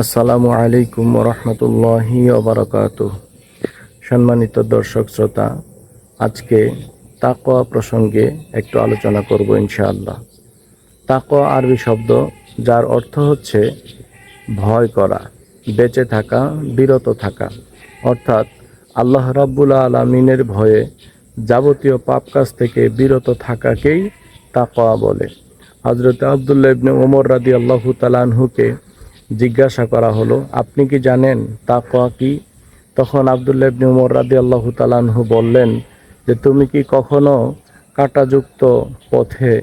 আসসালামু আলাইকুম রহমতুল্লাহি ওবরাকাত সম্মানিত দর্শক, শ্রোতা, আজকে তাকোয়া প্রসঙ্গে একটু আলোচনা করব ইনশাআল্লাহ। তাকোয়া আরবি শব্দ, যার অর্থ হচ্ছে ভয় করা, বেঁচে থাকা, বিরত থাকা। অর্থাৎ আল্লাহ রাব্বুল আলমিনের ভয়ে যাবতীয় পাপ কাজ থেকে বিরত থাকাকেই তাকোয়া বলে। হজরত আবদুল্লাহ ইবনে ওমর রাদি আল্লাহ তালানহুকে জিজ্ঞাসা করা হলো, আপনি কি জানেন তাকওয়া কি? তখন আবদুল্লাহ ইবনে উমর রাদি আল্লাহ তালানহু বললেন যে, তুমি কি কখনো কাঁটাযুক্ত পথে,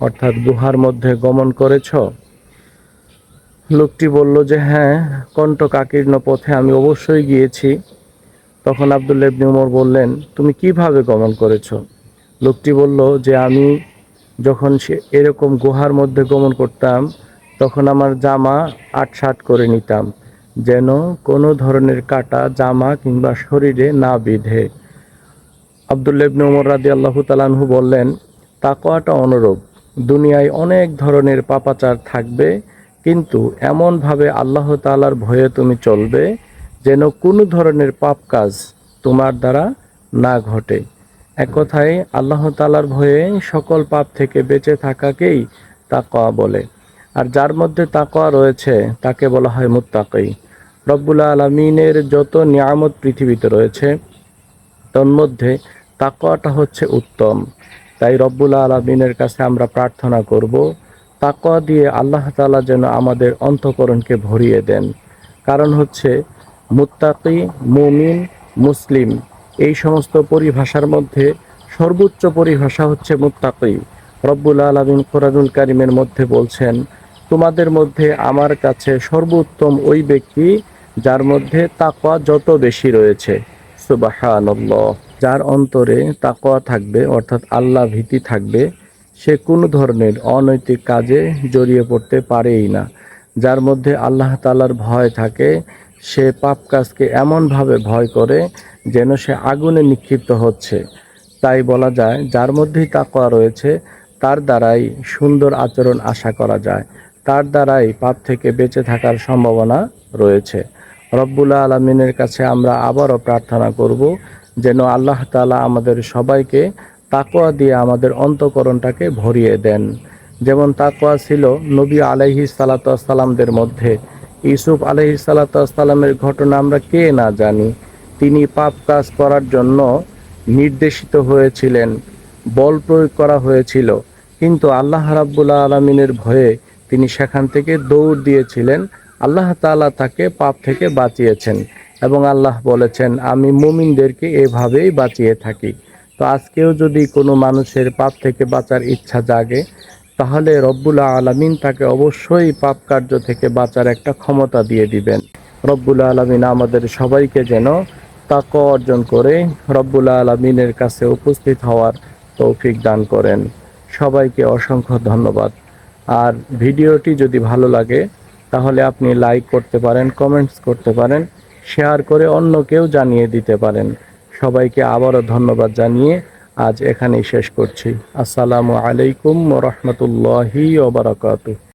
অর্থাৎ গুহার মধ্যে গমন করেছ? লোকটি বলল যে হ্যাঁ কণ্ঠ কণ্ঠকাকীর্ণ পথে আমি অবশ্যই গিয়েছি। তখন আবদুল্লাহ ইবনে উমর বললেন, তুমি কীভাবে গমন করেছ? লোকটি বলল যে, আমি যখন সে এরকম গুহার মধ্যে গমন করতাম তখন আমার জামা আটসাট করে নিতাম, যেন কোনো ধরনের কাটা জামা কিংবা শরীরে না বিধে। আবদুল্লেবনে উমর রাদি আল্লাহ তালানহু বললেন তাকোয়াটা অনুরূপ, দুনিয়ায় অনেক ধরনের পাপাচার থাকবে, কিন্তু এমনভাবে আল্লাহ তালার ভয়ে তুমি চলবে যেন কোনো ধরনের পাপ কাজ তোমার দ্বারা না ঘটে। এক কথায়, আল্লাহ তালার ভয়ে সকল পাপ থেকে বেঁচে থাকাকেই তাকোয়া বলে। আর যার মধ্যে তাকোয়া রয়েছে, তাকে বলা হয় মুত্তাকি। রব্বুল আলমিনের যত নিয়ামত পৃথিবীতে রয়েছে তন্মধ্যে তাকোয়াটা হচ্ছে উত্তম। তাই রব্বুল আলমিনের কাছে আমরা প্রার্থনা করব তাকোয়া দিয়ে আল্লাহ তালা যেন আমাদের অন্তকরণকে ভরিয়ে দেন। কারণ হচ্ছে মুত্তাকি, মুমিন, মুসলিম, এই সমস্ত পরিভাষার মধ্যে সর্বোচ্চ পরিভাষা হচ্ছে মুত্তাকি। রব্বুল আলমিন কোরআনুল কারিমের মধ্যে বলছেন তোমাদের মধ্যে আমার কাছে সর্বোত্তম ওই ব্যক্তি যার মধ্যে তাকওয়া যত বেশি রয়েছে। সুবাহানল্লাহ। যার অন্তরে তাকওয়া থাকবে, অর্থাৎ আল্লাহ ভীতি থাকবে, সে কোনো ধরনের অনৈতিক কাজে জড়িয়ে পড়তে পারেই না। যার মধ্যে আল্লাহ তালার ভয় থাকে, সে পাপ কাজকে এমনভাবে ভয় করে যেন সে আগুনে নিক্ষিপ্ত হচ্ছে। তাই বলা যায়, যার মধ্যেই তাকওয়া রয়েছে, তার দ্বারাই সুন্দর আচরণ আশা করা যায়। তার দ্বারাই পাপ থেকে বেঁচে থাকার সম্ভাবনা রয়েছে। রব্বুল্লা আলমিনের কাছে আমরা আবারও প্রার্থনা করব যেন আল্লাহ তালা আমাদের সবাইকে তাকোয়া দিয়ে আমাদের অন্তকরণটাকে ভরিয়ে দেন। যেমন তাকোয়া ছিল নবী আলহি সালাতামদের মধ্যে। ইউসুফ আলহি সালাতামের ঘটনা আমরা কে না জানি। তিনি পাপ কাজ করার জন্য নির্দেশিত হয়েছিলেন, বল প্রয়োগ করা হয়েছিল। কিন্তু আল্লাহ রাব্বুল্লাহ আলমিনের ভয়ে তিনি সেখান থেকে দৌড় দিয়েছিলেন। আল্লাহ তালা তাকে পাপ থেকে বাঁচিয়েছেন এবং আল্লাহ বলেছেন, আমি মুমিনদেরকে এভাবেই বাঁচিয়ে থাকি। তো আজকেও যদি কোনো মানুষের পাপ থেকে বাঁচার ইচ্ছা জাগে, তাহলে রব্বুল্লা আলমিন তাকে অবশ্যই পাপ কার্য থেকে বাঁচার একটা ক্ষমতা দিয়ে দিবেন। রব্বুল্লা আলমিন আমাদের সবাইকে যেন তাক অর্জন করে রব্বুল্লা আলমিনের কাছে উপস্থিত হওয়ার তৌফিক দান করেন। সবাইকে অসংখ্য ধন্যবাদ। আর ভিডিওটি যদি ভালো লাগে, তাহলে আপনি লাইক করতে পারেন কমেন্টস করতে পারেন শেয়ার করে অন্য কেউ জানিয়ে দিতে পারেন। সবাইকে আবারও ধন্যবাদ জানিয়ে আজ এখানেই শেষ করছি। আসসালামু আলাইকুম রহমতুল্লাহি ওবরাকাতু